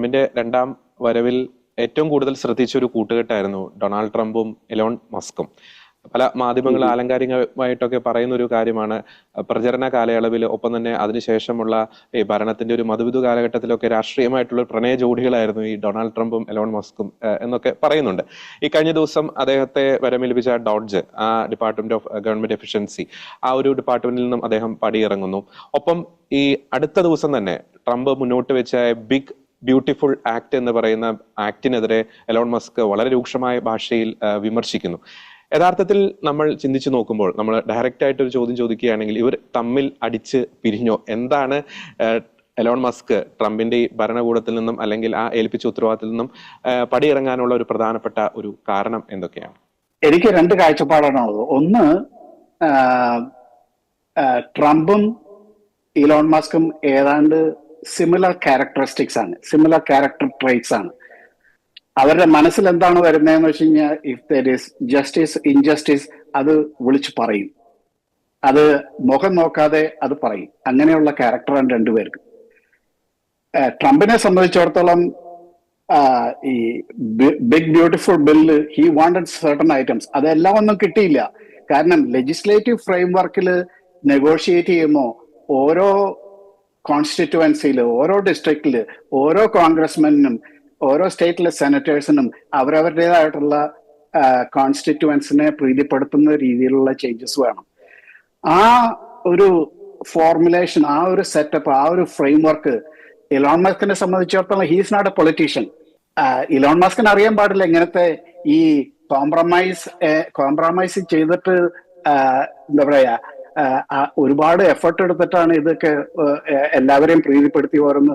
ട്രംപിന്റെ രണ്ടാം വരവിൽ ഏറ്റവും കൂടുതൽ ശ്രദ്ധിച്ച ഒരു കൂട്ടുകെട്ടായിരുന്നു ഡൊണാൾഡ് ട്രംപും എലോൺ മസ്കും. പല മാധ്യമങ്ങൾ ആലങ്കാരികമായിട്ടൊക്കെ പറയുന്ന ഒരു കാര്യമാണ് പ്രചരണ കാലയളവിൽ ഒപ്പം തന്നെ അതിനുശേഷമുള്ള ഈ ഭരണത്തിന്റെ ഒരു മധുവിധു കാലഘട്ടത്തിലൊക്കെ രാഷ്ട്രീയമായിട്ടുള്ള പ്രണയ ജോഡികളായിരുന്നു ഈ ഡൊണാൾഡ് ട്രംപും എലോൺ മസ്കും എന്നൊക്കെ പറയുന്നുണ്ട്. ഈ കഴിഞ്ഞ ദിവസം അദ്ദേഹത്തെ വരമേൽപ്പിച്ച ഡോഡ്ജ് ആ ഡിപ്പാർട്ട്മെന്റ് ഓഫ് ഗവൺമെന്റ് എഫിഷ്യൻസി ആ ഒരു ഡിപ്പാർട്ട്മെന്റിൽ നിന്നും അദ്ദേഹം പടിയിറങ്ങുന്നു. ഒപ്പം ഈ അടുത്ത ദിവസം തന്നെ ട്രംപ് മുന്നോട്ട് വെച്ച ബിഗ് ബ്യൂട്ടിഫുൾ ആക്ട് എന്ന് പറയുന്ന ആക്ടിനെതിരെ എലോൺ മസ്ക് വളരെ രൂക്ഷമായ ഭാഷയിൽ വിമർശിക്കുന്നു. യഥാർത്ഥത്തിൽ നമ്മൾ ചിന്തിച്ചു നോക്കുമ്പോൾ നമ്മൾ ഡയറക്റ്റ് ആയിട്ട് ഒരു ചോദ്യം ചോദിക്കുകയാണെങ്കിൽ ഇവർ തമ്മിൽ അടിച്ച് പിരിഞ്ഞോ? എന്താണ് എലോൺ മസ്ക് ട്രംപിന്റെ ഈ ഭരണകൂടത്തിൽ നിന്നും അല്ലെങ്കിൽ ആ ഏൽപ്പിച്ച ഉത്തരവാദിത്തത്തിൽ നിന്നും പടിയിറങ്ങാനുള്ള ഒരു പ്രധാനപ്പെട്ട ഒരു കാരണം എന്തൊക്കെയാണ്? എനിക്ക് രണ്ട് കാഴ്ചപ്പാടാണുള്ളത്. ഒന്ന് ട്രംപും ഇലോൺ മസ്കും ഏതാണ്ട് സിമിലർ ക്യാരക്ടറിസ്റ്റിക്സ് ആണ് സിമിലർ ക്യാരക്ടർ ട്രേറ്റ്സ് ആണ്. അവരുടെ മനസ്സിൽ എന്താണ് വരുന്നതെന്ന് വെച്ച് കഴിഞ്ഞാൽ if there is justice injustice അത് വിളിച്ചു പറയും. അത് മുഖം നോക്കാതെ അത് പറയും. അങ്ങനെയുള്ള ക്യാരക്ടറാണ് രണ്ടുപേർക്ക് ട്രംപിനെ സംബന്ധിച്ചിടത്തോളം ഈ big beautiful bill he wanted certain items അതെല്ലാം ഒന്നും കിട്ടിയില്ല. കാരണം ലെജിസ്ലേറ്റീവ് ഫ്രെയിംവർക്കിൽ നെഗോഷിയേറ്റ് ചെയ്യുമ്പോൾ ഓരോ കോൺസ്റ്റിറ്റുവൻസിയിൽ ഓരോ ഡിസ്ട്രിക്റ്റിൽ ഓരോ കോൺഗ്രസ്മെനും ഓരോ സ്റ്റേറ്റിലെ സെനറ്റേഴ്സിനും അവരവരുടേതായിട്ടുള്ള കോൺസ്റ്റിറ്റുവൻസിനെ പ്രീതിപ്പെടുത്തുന്ന രീതിയിലുള്ള ചേഞ്ചസ് വേണം. ആ ഒരു ഫോർമുലേഷൻ ആ ഒരു സെറ്റപ്പ് ആ ഒരു ഫ്രെയിംവർക്ക് ഇലോൺ മസ്കിനെ സംബന്ധിച്ചിടത്തോളം he's not a politician Elon മസ്കിന് അറിയാൻ പാടില്ല ഇങ്ങനത്തെ ഈ കോംപ്രമൈസ് കോംപ്രമൈസ് ചെയ്തിട്ട് എന്താ പറയാ ഒരുപാട് എഫർട്ട് എടുത്തിട്ടാണ് ഇതൊക്കെ എല്ലാവരെയും പ്രീതിപ്പെടുത്തി ഓരോന്ന്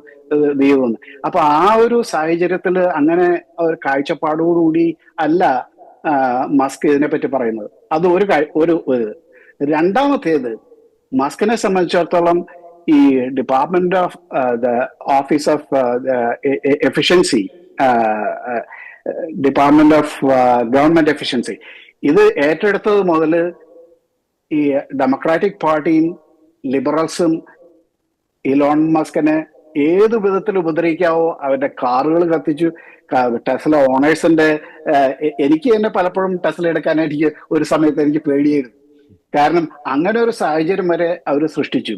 ചെയ്യുന്നത് അപ്പൊ ആ ഒരു സാഹചര്യത്തിൽ അങ്ങനെ ഒരു കാഴ്ചപ്പാടോടുകൂടി അല്ല മസ്ക് ഇതിനെ പറ്റി പറയുന്നത്. അത് ഒരു ഒരു രണ്ടാമത്തേത് മസ്കിനെ സംബന്ധിച്ചിടത്തോളം ഈ department of the office of efficiency department of government efficiency ഇത് ഏറ്റെടുത്തത് മുതൽ ഈ ഡെമോക്രാറ്റിക് പാർട്ടിയും ലിബറൽസും ഇലോൺ മസ്കിനെ ഏത് വിധത്തിൽ ഉപദ്രവിക്കാവോ അവരുടെ കാറുകൾ കത്തിച്ചു. ടെസ്ല ഓണേഴ്സിന്റെ എനിക്ക് തന്നെ പലപ്പോഴും ടെസ്ല എടുക്കാനായിട്ട് എനിക്ക് ഒരു സമയത്ത് എനിക്ക് പേടിയായിരുന്നു. കാരണം അങ്ങനെ ഒരു സാഹചര്യം വരെ അവർ സൃഷ്ടിച്ചു.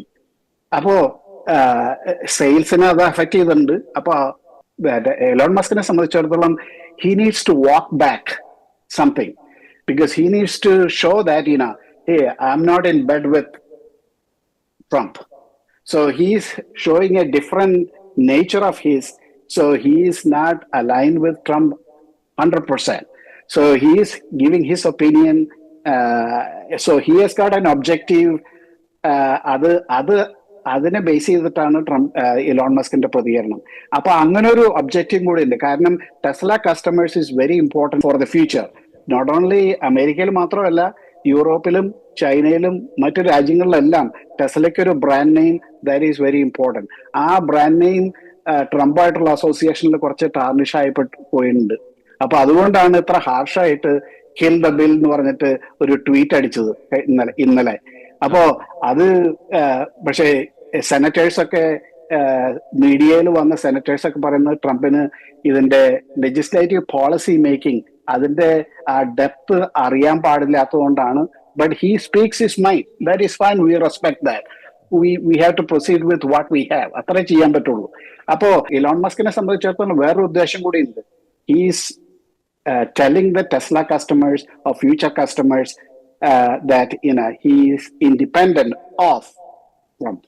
അപ്പോ സെയിൽസിനെ അത് അഫക്റ്റ് ചെയ്തിട്ടുണ്ട്. അപ്പൊ എലോൺ മസ്കിനെ സംബന്ധിച്ചിടത്തോളം he needs to walk back something because he needs to show that you I'm not in bed with Trump. So he's showing a different nature of his. So he is not aligned with Trump 100%. So he is giving his opinion. Uh, so he has got an objective. Uh, അത് അത് അതിനെ base ചെയ്തിട്ടാണ് Trump Elon മസ്കിന്റെ പ്രതികരണം അപ്പൊ അങ്ങനെ ഒരു objective കൂടി ഉണ്ട് കാരണം Tesla customers is very important for the future not only അമേരിക്കയിൽ മാത്രമല്ല യൂറോപ്പിലും ചൈനയിലും മറ്റു രാജ്യങ്ങളിലെല്ലാം ടെസ്ലയ്ക്ക് ഒരു brand name that is very important ആ ബ്രാൻഡ് നെയിം ട്രംപായിട്ടുള്ള അസോസിയേഷനിൽ കുറച്ച് ടാർണിഷ് ആയിപ്പെട്ട് പോയിട്ടുണ്ട്. അപ്പൊ അതുകൊണ്ടാണ് ഇത്ര ഹാർഷായിട്ട് കിൽ ദ ബിൽ എന്ന് പറഞ്ഞിട്ട് ഒരു ട്വീറ്റ് അടിച്ചത് ഇന്നലെ ഇന്നലെ. അപ്പോ അത് പക്ഷേ സെനറ്റേഴ്സ് ഒക്കെ മീഡിയയിൽ വന്ന സെനറ്റേഴ്സ് ഒക്കെ പറയുന്നത് ട്രംപിന് ഇതിന്റെ ലെജിസ്ലേറ്റീവ് പോളിസി മേക്കിംഗ് അതിന്റെ ആ ഡെപ്ത് അറിയാൻ പാടില്ലാത്തതുകൊണ്ടാണ് but he speaks his mind that is fine we respect that we we have to proceed with what we have അത്രേ ചെയ്യാൻ പറ്റുള്ളൂ അപ്പോ ഇലോൺ മസ്കിനെ സംബന്ധിച്ചിടത്തോളം വേറൊരു ഉദ്ദേശം കൂടി ഉണ്ട് he's uh, telling the Tesla customers or future customers uh, that you know he is independent of Trump.